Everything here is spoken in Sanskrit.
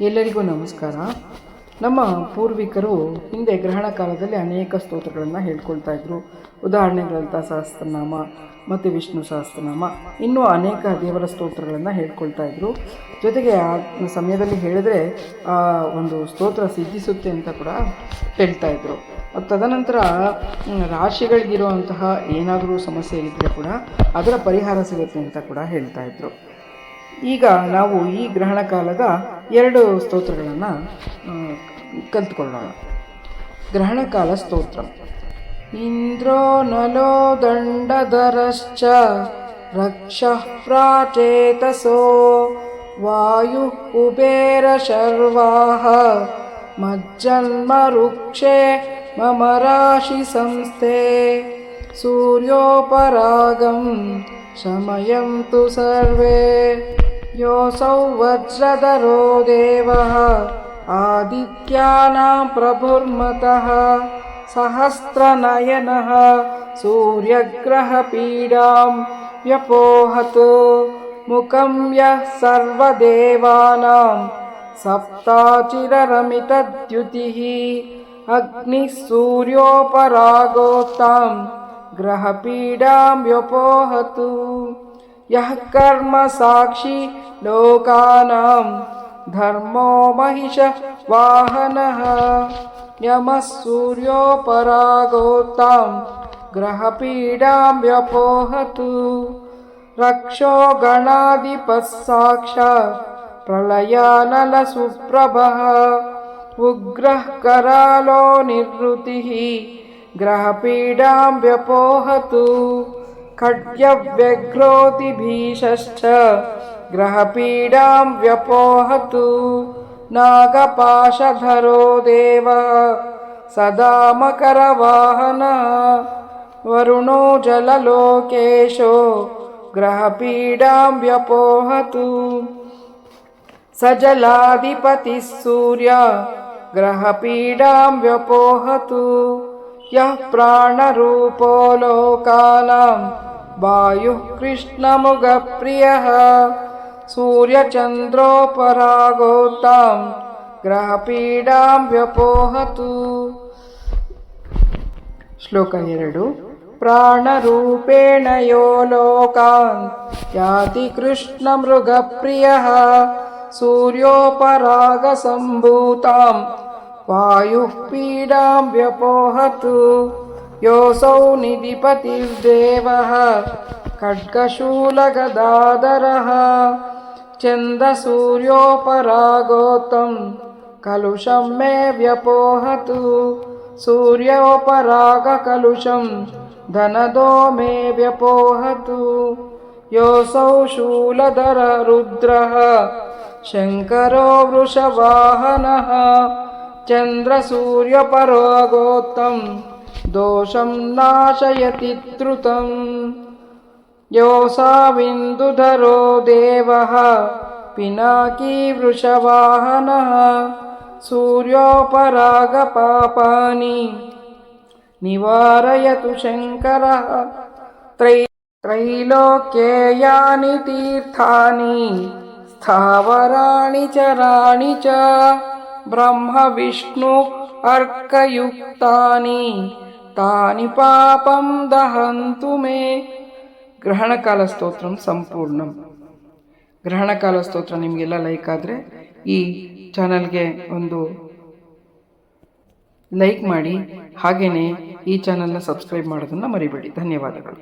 ಎಲ್ಲರಿಗೂ ನಮಸ್ಕಾರ. ನಮ್ಮ ಪೂರ್ವಿಕರು ಹಿಂದೆ ಗ್ರಹಣ ಕಾಲದಲ್ಲಿ ಅನೇಕ ಸ್ತೋತ್ರಗಳನ್ನು ಹೇಳ್ಕೊಳ್ತಾ ಇದ್ರು. ಉದಾಹರಣೆಗಳಂತ ಸಹಸ್ರನಾಮ ಮತ್ತು ವಿಷ್ಣು ಸಹಸ್ರನಾಮ. ಇನ್ನೂ ಅನೇಕ ದೇವರ ಸ್ತೋತ್ರಗಳನ್ನು ಹೇಳ್ಕೊಳ್ತಾ ಇದ್ರು. ಜೊತೆಗೆ ಆ ಸಮಯದಲ್ಲಿ ಹೇಳಿದ್ರೆ, ಆ ಒಂದು ಸ್ತೋತ್ರ ಸಿದ್ಧಿಸುತ್ತೆ ಅಂತ ಕೂಡ ಹೇಳ್ತಾ ಇದ್ರು. ತದನಂತರ ರಾಶಿಗಳಿಗಿರುವಂತಹ ಏನಾದರೂ ಸಮಸ್ಯೆ ಇದ್ದರೆ ಕೂಡ ಅದರ ಪರಿಹಾರ ಸಿಗುತ್ತೆ ಅಂತ ಕೂಡ ಹೇಳ್ತಾ ಇದ್ರು. ಈಗ ನಾವು ಈ ಗ್ರಹಣ ಕಾಲದ ಎರಡು ಸ್ತೋತ್ರಗಳನ್ನು ಕಲ್ತ್ಕೊಳ್ಳೋಣ ಗ್ರಹಣಕಾಲ ಸ್ತೋತ್ರ ಇಂದ್ರೋ ನಲೋ ದಂಡಧರಶ್ಚ ರಕ್ಷಃ ಪ್ರಾಚೇತಸೋ ವಾಯು ಕುಬೇರ ಶರ್ವಾಹ ಮಜ್ಜನ್ಮ ವೃಕ್ಷೇ ಮಮ ರಾಶಿ ಸಂಸ್ಥೆ ಸೂರ್ಯೋಪರಾಗಂ ಶಮಯಂತು ಸರ್ವೇ योऽसौ वज्रधरो देवः आदित्यानां प्रभुर्मतः सहस्रनयनः सूर्यग्रहपीडां व्यपोहतु। मुखं यः सर्वदेवानां सप्ताचिररमितद्युतिः अग्निः सूर्योपरागोत्तां ग्रहपीडां व्यपोहतु यः कर्म साक्षी लोकानां धर्मो महिषः वाहनः। यमः सूर्योपरागोत्तां ग्रहपीडां व्यपोहतु। रक्षो गणाधिपः साक्षात् प्रलयानलसुप्रभः। उग्रः करालो निर्वृतिः ग्रहपीडां व्यपोहतु खड्गव्यघ्रोतिभीषश्च ग्रहपीडां व्यपोहतु नागपाशधरो देवः सदा मकरवाहनः वरुणो जललोकेशो ग्रहपीडां व्यपोहतु स जलाधिपतिः सूर्य ग्रहपीडां व्यपोहतु यः प्राणरूपो लोकानां वायुः कृष्णमुगप्रियः सूर्यचन्द्रोपरागोतां ग्रहपीडां व्यपोहतु श्लोक एरडु प्राणरूपेण यो लोकान् याति कृष्णमृगप्रियः सूर्योपरागसम्भूताम् वायुः पीडां व्यपोहतु योऽसौ निधिपतिर्देवः खड्गशूलगदाधरः चन्दसूर्योपरागोतं कलुषं मे व्यपोहतु सूर्योपरागकलुषं धनदो मे व्यपोहतु योऽसौ शूलधररुद्रः शङ्करो वृषवाहनः चन्द्रसूर्यपरागोत्तं दोषं नाशयति द्रुतम् योऽसाविन्दुधरो देवः पिनाकी वृषवाहनः सूर्योपरागपापानि। निवारयतु शङ्करः त्रै त्रैलोक्येयानि तीर्थानि स्थावराणि चराणि च ब्रह्मविष्णु अर्कयुक्तानि तानि पापं दहन्तु मे ಗ್ರಹಣಕಾಲ ಸ್ತೋತ್ರಂ ಸಂಪೂರ್ಣಂ ಗ್ರಹಣಕಾಲ ಸ್ತೋತ್ರ ನಿಮಗೆಲ್ಲ ಲೈಕ್ ಆದರೆ ಈ ಚಾನಲ್ಗೆ ಒಂದು ಲೈಕ್ ಮಾಡಿ ಹಾಗೆಯೇ ಈ ಚಾನಲ್ನ ಸಬ್ಸ್ಕ್ರೈಬ್ ಮಾಡೋದನ್ನು ಮರಿಬೇಡಿ ಧನ್ಯವಾದಗಳು